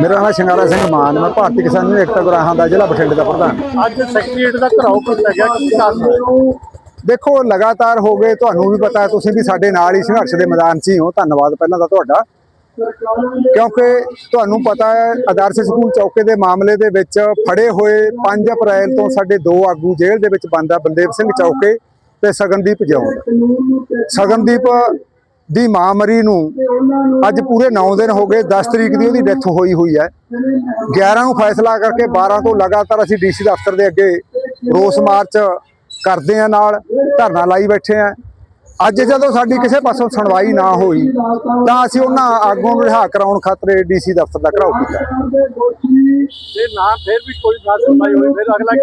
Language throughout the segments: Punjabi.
ਮੇਰਾ ਨਾਮ ਸ਼ਿੰਗਾਰਾ ਸਿੰਘ ਮਾਨ ਮੈਂ ਭਾਰਤੀ ਕਿਸਾਨ ਯੂਨੀਅਨ ਏਕਤਾ ਗੁਰਾਹਾਂ ਦਾ ਜ਼ਿਲ੍ਹਾ ਬਠਿੰਡੇ ਦਾ ਪ੍ਰਧਾਨ। ਅੱਜ ਸੈਕਟਰੀਏਟ ਦਾ ਘਰਾਓ ਕੀਤਾ ਗਿਆ ਕੀ ਕਾਰਨ? ਦੇਖੋ ਲਗਾਤਾਰ ਹੋ ਗਏ ਤੁਹਾਨੂੰ ਵੀ ਪਤਾ ਤੁਸੀਂ ਵੀ ਸਾਡੇ ਨਾਲ ਹੀ ਸੰਘਰਸ਼ ਦੇ ਮੈਦਾਨ 'ਚ ਹੀ ਹੋ। ਧੰਨਵਾਦ ਪਹਿਲਾਂ ਤਾਂ ਤੁਹਾਡਾ। ਕਿਉਂਕਿ ਤੁਹਾਨੂੰ ਪਤਾ ਹੈ ਆਦਰਸ਼ ਸਕੂਲ ਚੌਕੇ ਦੇ ਮਾਮਲੇ ਦੇ ਵਿੱਚ ਫੜੇ ਹੋਏ 5 ਅਪ੍ਰੈਲ ਤੋਂ ਸਾਡੇ ਦੋ ਆਗੂ ਜੇਲ੍ਹ ਦੇ ਵਿੱਚ ਬੰਦ ਆ ਬਲਦੇਵ ਸਿੰਘ ਚੌਕੇ ਤੇ ਸਗਨਦੀਪ ਜੌਨ ਸਗਨਦੀਪ ਦੀ ਮਾਂ ਮਰੀ ਨੂੰ ਅੱਜ ਪੂਰੇ 9 ਦਿਨ ਹੋ ਗਏ 10 ਤਰੀਕ ਦੀ ਉਹਦੀ ਡੈਥ ਹੋਈ ਹੋਈ ਹੈ। 11 ਨੂੰ ਫੈਸਲਾ ਕਰਕੇ 12 ਤੋਂ ਲਗਾਤਾਰ ਅਸੀਂ ਡੀਸੀ ਦਫ਼ਤਰ ਦੇ ਅੱਗੇ ਰੋਸ ਮਾਰਚ ਕਰਦੇ ਆ ਨਾਲ ਧਰਨਾ ਲਾਈ ਬੈਠੇ ਆ ਅੱਜ ਜਦੋਂ ਸਾਡੀ ਕਿਸੇ ਪਾਸੋਂ ਸੁਣਵਾਈ ਨਾ ਹੋਈ ਤਾਂ ਅਸੀਂ ਉਹਨਾਂ ਆਗੂਆਂ ਨੂੰ ਰਿਹਾ ਕਰਾਉਣ ਖਾਤਰ ਡੀਸੀ ਦਫ਼ਤਰ ਦਾ ਘਰਾਓ ਕੀਤਾ। ਨਾ ਫਿਰ ਵੀ ਕੋਈ ਨਾ ਸੁਣਵਾਈ ਹੋਈ ਫਿਰ ਅਗਲਾ?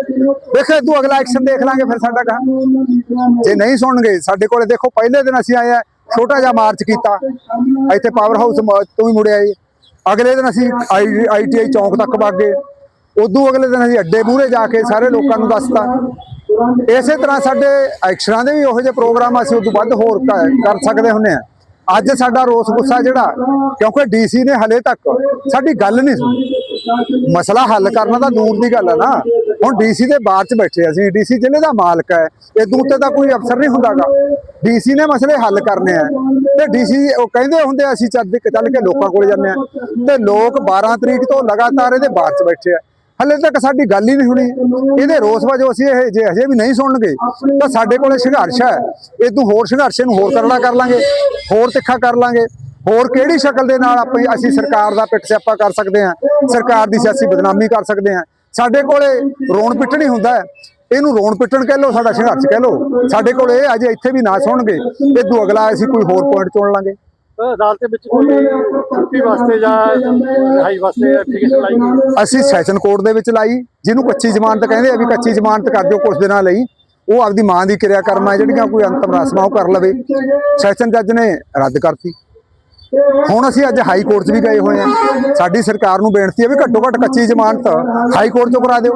ਦੇਖੋ। ਤੂੰ ਅਗਲਾ ਐਕਸ਼ਨ ਦੇਖ ਲਾਂਗੇ ਫਿਰ ਸਾਡਾ ਕਹਾਂ ਜੇ ਨਹੀਂ ਸੁਣਨਗੇ ਸਾਡੇ ਕੋਲੇ ਦੇਖੋ ਪਹਿਲੇ ਦਿਨ ਅਸੀਂ ਆਏ ਆ ਛੋਟਾ ਜਿਹਾ ਮਾਰਚ ਕੀਤਾ। ਇੱਥੇ ਪਾਵਰ ਹਾਊਸ ਤੋਂ ਵੀ ਮੁੜਿਆ ਜੀ ਅਗਲੇ ਦਿਨ ਅਸੀਂ ਆਈਟੀਆਈ ਚੌਂਕ ਤੱਕ ਵਗ ਗਏ। ਉਦੋਂ ਅਗਲੇ ਦਿਨ ਅਸੀਂ ਅੱਡੇ ਮੂਹਰੇ ਜਾ ਕੇ ਸਾਰੇ ਲੋਕਾਂ ਨੂੰ ਦੱਸਤਾ। ਇਸੇ ਤਰ੍ਹਾਂ ਸਾਡੇ ਐਕਸ਼ਨਾਂ ਦੇ ਵੀ ਉਹੋ ਜਿਹੇ ਪ੍ਰੋਗਰਾਮ ਅਸੀਂ ਉਦੋਂ ਵੱਧ ਹੋਰ ਕ- ਕਰ ਸਕਦੇ ਹੁੰਨੇ ਆ ਅੱਜ ਸਾਡਾ ਰੋਸ ਗੁੱਸਾ ਜਿਹੜਾ, ਕਿਉਂਕਿ ਡੀਸੀ ਨੇ ਹਲੇ ਤੱਕ ਸਾਡੀ ਗੱਲ ਨਹੀਂ ਸੁਣੀ। ਮਸਲਾ ਹੱਲ ਕਰਨਾ ਤਾਂ ਦੂਰ ਦੀ ਗੱਲ ਹੈ ਨਾ। ਹੁਣ ਡੀਸੀ ਦੇ ਬਾਹਰ ਚ ਬੈਠੇ ਅਸੀਂ, ਡੀਸੀ ਜ਼ਿਲ੍ਹੇ ਦਾ ਮਾਲਕ ਹੈ, ਇਹ ਉੱਤੇ ਤਾਂ ਕੋਈ ਅਫਸਰ ਨਹੀਂ ਹੁੰਦਾਗਾ। ਡੀਸੀ ਨੇ ਮਸਲੇ ਹੱਲ ਕਰਨੇ ਆ। ਤੇ ਡੀਸੀ ਉਹ ਕਹਿੰਦੇ ਹੁੰਦੇ ਅਸੀਂ ਚੱਲ ਚੱਲ ਕੇ ਲੋਕਾਂ ਕੋਲ ਜਾਂਦੇ ਆ। ਤੇ ਲੋਕ 12 ਤਰੀਕ ਤੋਂ ਲਗਾਤਾਰ ਇਹਦੇ ਬਾਅਦ ਚ ਬੈਠੇ ਆ। ਹਲੇ ਤੱਕ ਸਾਡੀ ਗੱਲ ਹੀ ਨਹੀਂ ਸੁਣੀ। ਇਹਦੇ ਰੋਸ ਵਜੋਂ ਅਸੀਂ ਇਹ ਜੇ ਅਜੇ ਵੀ ਨਹੀਂ ਸੁਣਨਗੇ, ਤਾਂ ਸਾਡੇ ਕੋਲੇ ਸੰਘਰਸ਼ ਹੈ। ਇਹ ਤੋਂ ਹੋਰ ਸੰਘਰਸ਼ ਨੂੰ ਹੋਰ ਕਰੜਾ ਕਰ ਲਾਂਗੇ, ਹੋਰ ਤਿੱਖਾ ਕਰ ਲਾਂਗੇ। ਹੋਰ ਕਿਹੜੀ ਸ਼ਕਲ ਦੇ ਨਾਲ ਆਪਾਂ ਅਸੀਂ ਸਰਕਾਰ ਦਾ ਪਿੱਟ ਸਿਆਪਾ ਕਰ ਸਕਦੇ ਹਾਂ ਸਰਕਾਰ ਦੀ ਸਿਆਸੀ ਬਦਨਾਮੀ ਕਰ ਸਕਦੇ ਹਾਂ ਸਾਡੇ ਕੋਲੇ ਰੋਣ ਪਿੱਟਣ ਹੁੰਦਾ ਹੈ। ਇਹਨੂੰ ਰੋਣ ਪਿੱਟਣ ਕਹਿ ਲਓ ਸਾਡਾ ਸੰਘਰਸ਼ ਕਹਿ ਲਓ। ਸਾਡੇ ਕੋਲੇ ਇਹ ਅਜੇ ਇੱਥੇ ਵੀ ਨਾ ਸੁਣਨਗੇ। ਇਹ ਤੋਂ ਅਗਲਾ ਅਸੀਂ ਕੋਈ ਹੋਰ ਪੁਆਇੰਟ ਚੁਣ ਲਾਂਗੇ। ਅਹ ਅਦਾਲਤ ਦੇ ਵਿੱਚ ਕੋਈ ਛੁੱਟੀ ਵਾਸਤੇ ਜਾਂ ਰਿਹਾਈ ਵਾਸਤੇ ਐਪਲੀਕੇਸ਼ਨ ਲਾਈ ਗਈ ਅਸੀਂ ਸੈਸ਼ਨ ਕੋਰਟ ਦੇ ਵਿੱਚ ਲਾਈ। ਜਿਹਨੂੰ ਕੱਚੀ ਜ਼ਮਾਨਤ ਕਹਿੰਦੇ ਆ ਵੀ ਕੱਚੀ ਜ਼ਮਾਨਤ ਕਰ ਦਿਓ ਕੁਝ ਦਿਨਾਂ ਲਈ। ਉਹ ਆਪਦੀ ਮਾਂ ਦੀ ਕਿਰਿਆ ਕਰਮਾਂ ਜਿਹੜੀਆਂ ਕੋਈ ਅੰਤਮ ਰਸਮਾਂ ਉਹ ਕਰ ਲਵੇ। ਸੈਸ਼ਨ ਜੱਜ ਨੇ ਰੱਦ ਕਰਤੀ। ਹੁਣ ਅਸੀਂ ਅੱਜ ਹਾਈ ਕੋਰਟ 'ਚ ਵੀ ਗਏ ਹੋਏ ਹਾਂ। ਸਾਡੀ ਸਰਕਾਰ ਨੂੰ ਬੇਨਤੀ ਹੈ ਵੀ ਘੱਟੋ ਘੱਟ ਕੱਚੀ ਜ਼ਮਾਨਤ ਹਾਈ ਕੋਰਟ 'ਚੋਂ ਕਰਾ ਦਿਓ।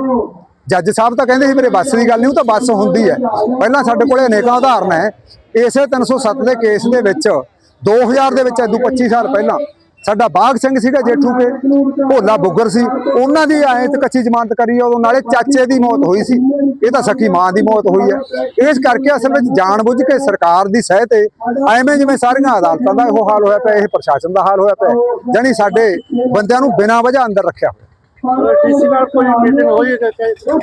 ਜੱਜ ਸਾਹਿਬ ਤਾਂ ਕਹਿੰਦੇ ਸੀ ਮੇਰੇ ਬੱਸ ਦੀ ਗੱਲ ਨਹੀਂ, ਉਹ ਤਾਂ ਬੱਸ ਹੁੰਦੀ ਹੈ। ਪਹਿਲਾਂ ਸਾਡੇ ਕੋਲੇ ਅਨੇਕਾਂ ਉਦਾਹਰਨ ਹੈ। ਇਸੇ 307 ਦੇ ਕੇਸ ਦੇ ਵਿੱਚ 2000 ਦੇ ਵਿੱਚ ਐਦੂ 25 ਸਾਲ ਪਹਿਲਾਂ ਸਾਡਾ ਬਾਗ ਸਿੰਘ ਸੀਗਾ ਜੇਠੂ ਕੇ, ਭੋਲਾ ਬੁੱਗਰ ਸੀ। ਉਹਨਾਂ ਦੀ ਆਏ ਤੇ ਕੱਚੀ ਜ਼ਮਾਨਤ ਕਰੀ ਉਦੋਂ ਨਾਲੇ ਚਾਚੇ ਦੀ ਮੌਤ ਹੋਈ ਸੀ। ਇਹ ਤਾਂ ਸਕੀ ਮਾਂ ਦੀ ਮੌਤ ਹੋਈ ਹੈ ਇਸ ਕਰਕੇ ਅਸਲ ਵਿੱਚ ਜਾਣਬੁੱਝ ਕੇ ਸਰਕਾਰ ਦੀ ਸਹਿ ਤੇ ਐਵੇਂ ਜਿਵੇਂ ਸਾਰੀਆਂ ਅਦਾਲਤਾਂ ਦਾ ਇਹੋ ਹਾਲ ਹੋਇਆ ਪਿਆ, ਇਹ ਪ੍ਰਸ਼ਾਸਨ ਦਾ ਹਾਲ ਹੋਇਆ ਪਿਆ, ਜਾਣੀ ਸਾਡੇ ਬੰਦਿਆਂ ਨੂੰ ਬਿਨਾਂ ਵਜ੍ਹਾ ਅੰਦਰ ਰੱਖਿਆ। ਡੀਸੀ ਨਾਲ ਕੋਈ ਮੀਟਿੰਗ ਹੋਈ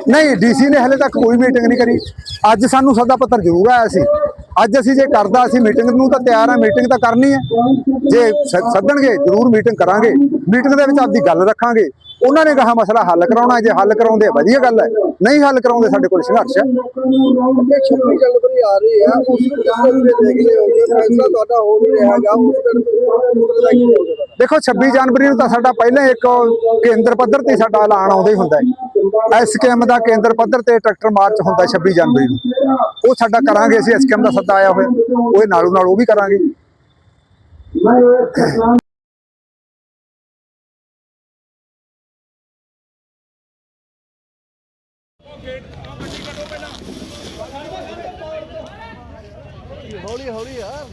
ਨਹੀਂ ਡੀਸੀ ਨੇ ਹਲੇ ਤੱਕ ਕੋਈ ਮੀਟਿੰਗ ਨਹੀਂ ਕਰੀ। ਅੱਜ ਸਾਨੂੰ ਸੱਦਾ ਪੱਤਰ ਜ਼ਰੂਰ ਆਇਆ ਸੀ। ਅੱਜ ਅਸੀਂ ਜੇ ਕਰਦਾ ਅਸੀਂ ਮੀਟਿੰਗ ਨੂੰ ਤਾਂ ਤਿਆਰ ਆ ਮੀਟਿੰਗ ਤਾਂ ਕਰਨੀ ਹੈ ਜੇ ਸੱਦਣਗੇ ਜ਼ਰੂਰ ਮੀਟਿੰਗ ਕਰਾਂਗੇ। ਮੀਟਿੰਗ ਦੇ ਵਿੱਚ ਆਪਦੀ ਗੱਲ ਰੱਖਾਂਗੇ। ਉਹਨਾਂ ਨੇ ਕਹਾ ਮਸਲਾ ਹੱਲ ਕਰਾਉਣਾ ਜੇ ਹੱਲ ਕਰਾਉਂਦੇ ਵਧੀਆ ਗੱਲ ਹੈ ਨਹੀਂ ਹੱਲ ਕਰਾਉਂਦੇ ਸਾਡੇ ਕੋਲ ਸੰਘਰਸ਼ ਹੈ ਆ ਰਹੀ ਉਸ ਫੈਸਲਾ ਤੁਹਾਡਾ ਨਹੀਂ ਉਸ ਦਿਨ ਦੇਖੋ 26 ਜਨਵਰੀ ਨੂੰ ਤਾਂ ਸਾਡਾ ਪਹਿਲਾਂ ਇੱਕ ਕੇਂਦਰ ਪੱਧਰ ਤੇ ਸਾਡਾ ਐਲਾਨ ਆਉਂਦਾ ਹੀ ਹੁੰਦਾ ਹੈ। ਇਸ ਦਾ ਕੇਂਦਰ ਪੱਧਰ ਤੇ ਟਰੈਕਟਰ ਮਾਰਚ ਹੁੰਦਾ 26 ਜਨਵਰੀ ਨੂੰ। ਉਹ ਸਾਡਾ ਕਰਾਂਗੇ ਅਸੀਂ ਇਸ ਦਾ ਸੱਦਾ ਆਇਆ ਹੋਇਆ। ਉਹ ਨਾਲੋਂ ਨਾਲ ਉਹ ਵੀ ਕਰਾਂਗੇ। ਹੌਲੀ ਹੌਲੀ ਯਾਰ